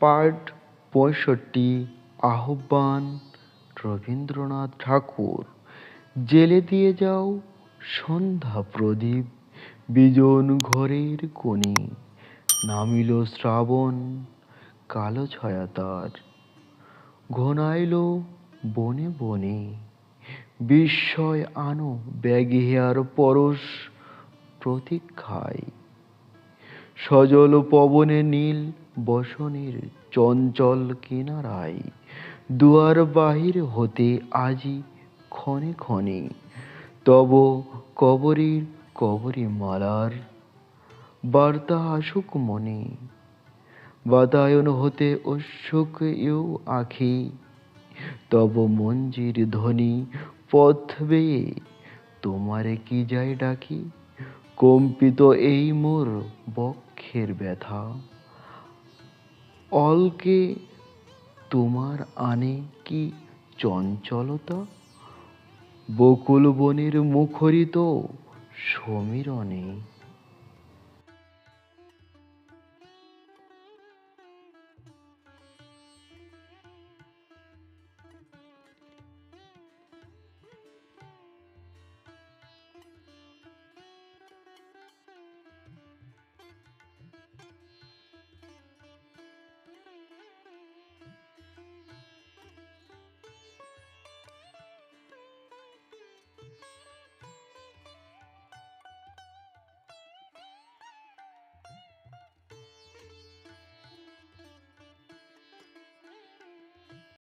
Part পঁয়ষট্টি, আহ্বান রবীন্দ্রনাথ ঠাকুর। জেলে দিয়ে যাও সন্ধ্যা প্রদীপ, বিজন ঘরের কোণে। নামিল শ্রাবণ কালো ছায়া তার। ঘনাইল বনে বনে। বিস্ময় আনো ব্যাগে আর পরশ প্রতীক্ষায়। সজল পবনে নীল বসনের চঞ্চল কিনারায় দুয়ার বাহির হতে আজি ক্ষণে ক্ষণে, তব কবরীর কবরী মালার বার্তা আসুক মনে। বাতায়ন হতে উৎসুক ইউ আঁখি, তব মঞ্জির ধ্বনি পথ বেয়ে তোমারে কি যাই ডাকি? কম্পিত এই মোর বক্ষের ব্যথা। অলকে তোমার আনে কি চঞ্চলতা? বকুল বনের মুখরিত সমীরণে